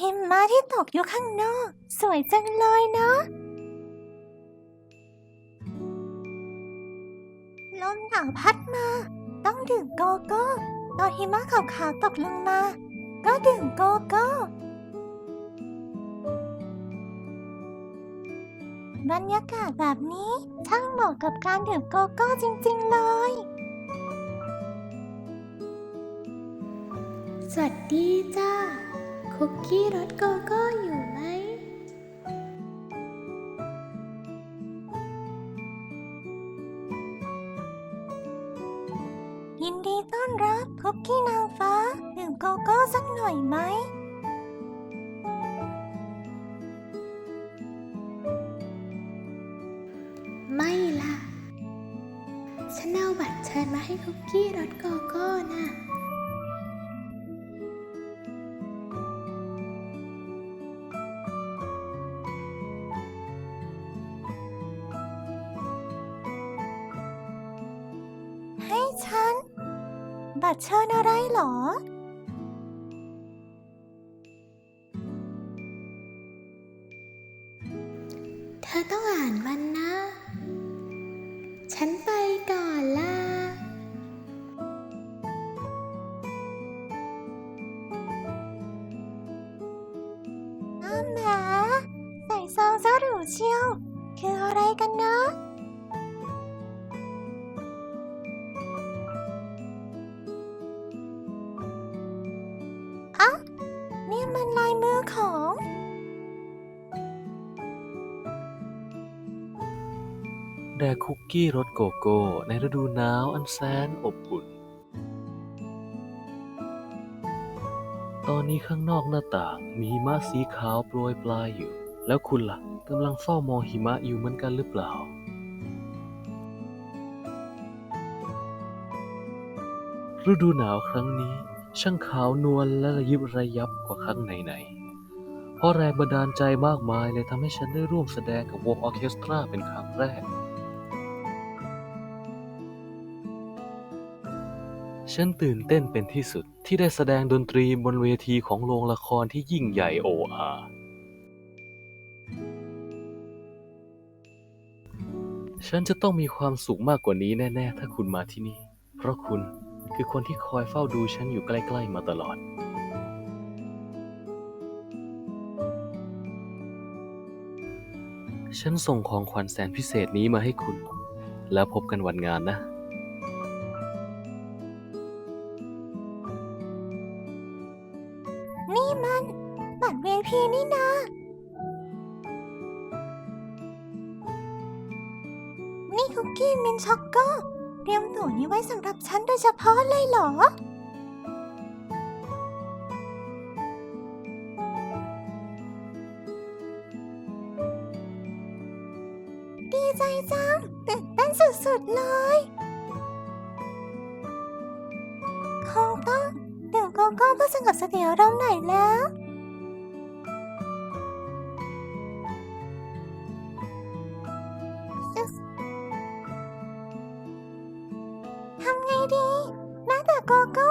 หิมะที่ตกอยู่ข้างนอก สวยจังเลยเนาะ ลมหนาวพัดมา ต้องดื่มโกโก้ตอนหิมะขาวๆตกลงมา ก็ดื่มโกโก้บรรยากาศแบบนี้ช่างเหมาะกับการดื่มโกโก้จริงๆเลย สวัสดีจ้า คุกกี้รสโกโก้อยู่ไหม ยินดีต้อนรับคุกกี้นางฟ้าดื่มโกโก้สักหน่อยไหม ไม่ล่ะ ฉันเอาบัตรเชิญมาให้คุกกี้รสโกโก้ ฉัน บัตรเชิญอะไรเหรอ เธอต้องอ่านมันนะ ฉันไปก่อนล่ะ อ้าแหมใส่ซองซะหรูเชียว คืออะไรกันเนะอ๊ะ แด่คุกกี้รสโกโก้ ในฤดูหนาวอันแสนอบอุ่น ตอนนี้ข้างนอกหน้าต่างมีหิมะสีขาวโปรยปลายอยู่ แล้วคุณล่ะกำลังเฝ้ามองหิมะอยู่เหมือนกันหรือเปล่าฤดูหนาวครั้งนี้ ช่างขาวนวลและระยิบระยับกว่าครั้งไหนๆ เพราะแรงบันดาลใจมากมายเลยทำให้ฉันได้ร่วมแสดงกับวงออเคสตราเป็นครั้งแรก ฉันตื่นเต้นเป็นที่สุดที่ได้แสดงดนตรีบนเวทีของโรงละครที่ยิ่งใหญ่โออาฉันจะต้องมีความสุขมากกว่านี้แน่ๆ ถ้าคุณมาที่นี่ เพราะคุณคือคนที่คอยเฝ้าดูฉันอยู่ใกล้ๆมาตลอด ฉันส่งของขวัญแสนพิเศษนี้มาให้คุณ แล้วพบกันวันงานนะ นี่มัน บัตร VIP นี่นา นี่คุกกี้มินช็อกโก้เตรียมตั๋วนี้ไว้สำหรับฉันโดยเฉพาะเลยเหรอ ดีใจจังตื่นเต้นสุดๆเลย โกโก้เพื่อสงบสติอารมณ์หน่อยแล้ว ทำไงดีแม้แต่โกโก้